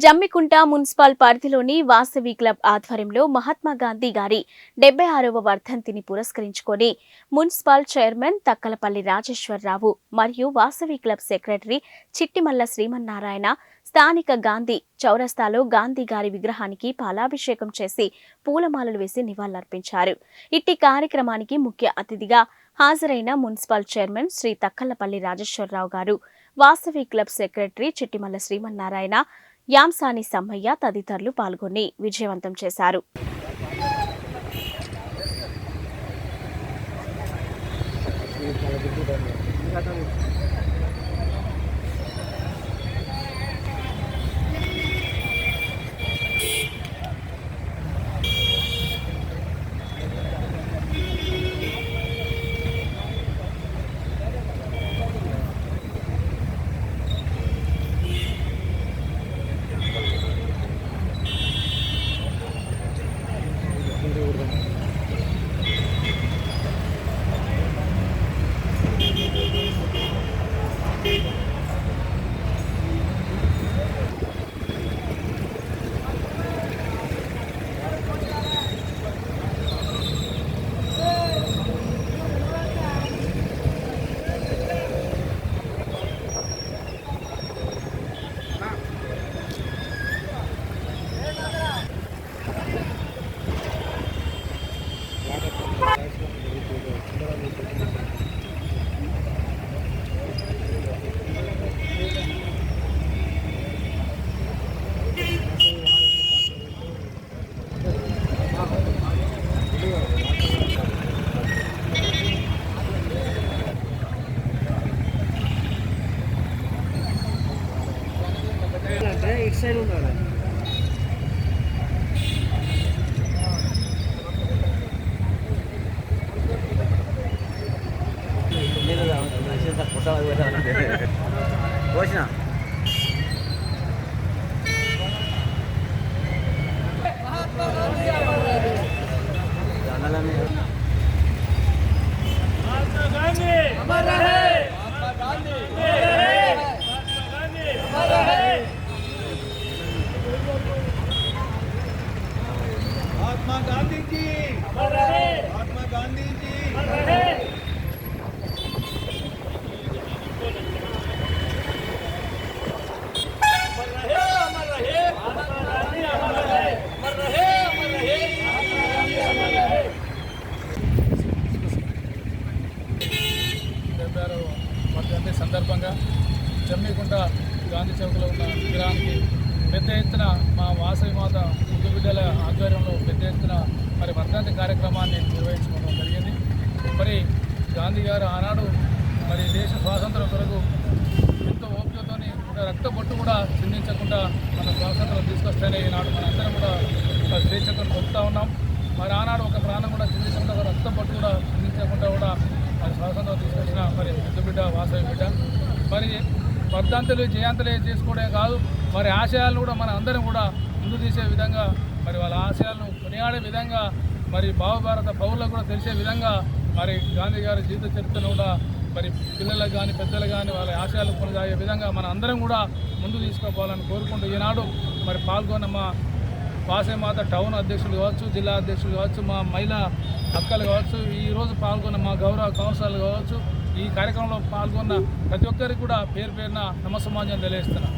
Jammikunta municipal పరిధిలోని Vasavi club ఆధ్వర్యంలో మహాత్మా గాంధీ గారి డెబ్బై ఆరవ వర్ధంతిని పురస్కరించుకొని మున్సిపల్ చైర్మన్ తక్కలపల్లి రాజేశ్వరరావు మరియు వాసవి క్లబ్ సెక్రటరీ చిట్టిమల్ల శ్రీమన్నారాయణ స్థానిక గాంధీ చౌరస్తాలో గాంధీ గారి విగ్రహానికి పాలాభిషేకం చేసి పూలమాలలు వేసి నివాళులర్పించారు. ఇట్టి కార్యక్రమానికి ముఖ్య అతిథిగా హాజరైన మున్సిపల్ చైర్మన్ శ్రీ తక్కలపల్లి రాజేశ్వరరావు గారు వాసవి క్లబ్ సెక్రటరీ చిట్టిమల్ల శ్రీమన్నారాయణ యాంసాని సమ్మయ్య తదితరులు పాల్గొని విజయవంతం చేశారు. అంటే సైడ్ ఉండాలి పోసిన డెబ్బై వర్ధంతి సందర్భంగా జమ్మికుంట గాంధీ చౌక్లో ఉన్న విగ్రహానికి పెద్ద ఎత్తున మా వాసవి మాత ముందు బిడ్డల ఆధ్వర్యంలో పెద్ద ఎత్తున మరి వర్ధంతి కార్యక్రమాన్ని నిర్వహించుకోవడం జరిగింది. మరి గాంధీ గారు ఆనాడు మరి దేశ స్వాతంత్రం కొరకు ఎంతో ఓపికతోని ఒక రక్త బొట్టు కూడా చిందించకుండా మన స్వాతంత్రం తీసుకొస్తేనే ఈనాడు మనందరం కూడా ఒక స్వేచ్ఛతో పొందుతూ ఉన్నాం. మరి ఆనాడు ఒక ప్రాణం కూడా చిందించకుండా ఒక రక్త బొట్టు కూడా చిందించకుండా కూడా మరి స్వాతంత్రం తీసుకొచ్చిన మరి పెద్ద బిడ్డ వాసవి బిడ్డ. మరి వర్ధంతులు జయంతులు చేసుకోవడమే కాదు మరి ఆశయాలను కూడా మన అందరం కూడా ముందు తీసే విధంగా మరి వాళ్ళ ఆశయాలను కొనియాడే విధంగా మరి భావభారత పౌరులకు కూడా తెలిసే విధంగా మరి గాంధీ గారి జీవిత చరిత్రను కూడా మరి పిల్లలకు కానీ పెద్దలకు కానీ వాళ్ళ ఆశయాలు కొనసాగే విధంగా మన అందరం కూడా ముందు తీసుకుపోవాలని కోరుకుంటూ ఈనాడు మరి పాల్గొన్న మా వాసేమాత టౌన్ అధ్యక్షులు కావచ్చు జిల్లా అధ్యక్షులు కావచ్చు మా మహిళా అక్కలు కావచ్చు ఈరోజు పాల్గొన్న మా గౌరవ కౌన్సిలర్లు కావచ్చు ఈ కార్యక్రమంలో పాల్గొన్న ప్రతి ఒక్కరికి కూడా పేరు పేరున నమస్సమాజం తెలియజేస్తున్నాను.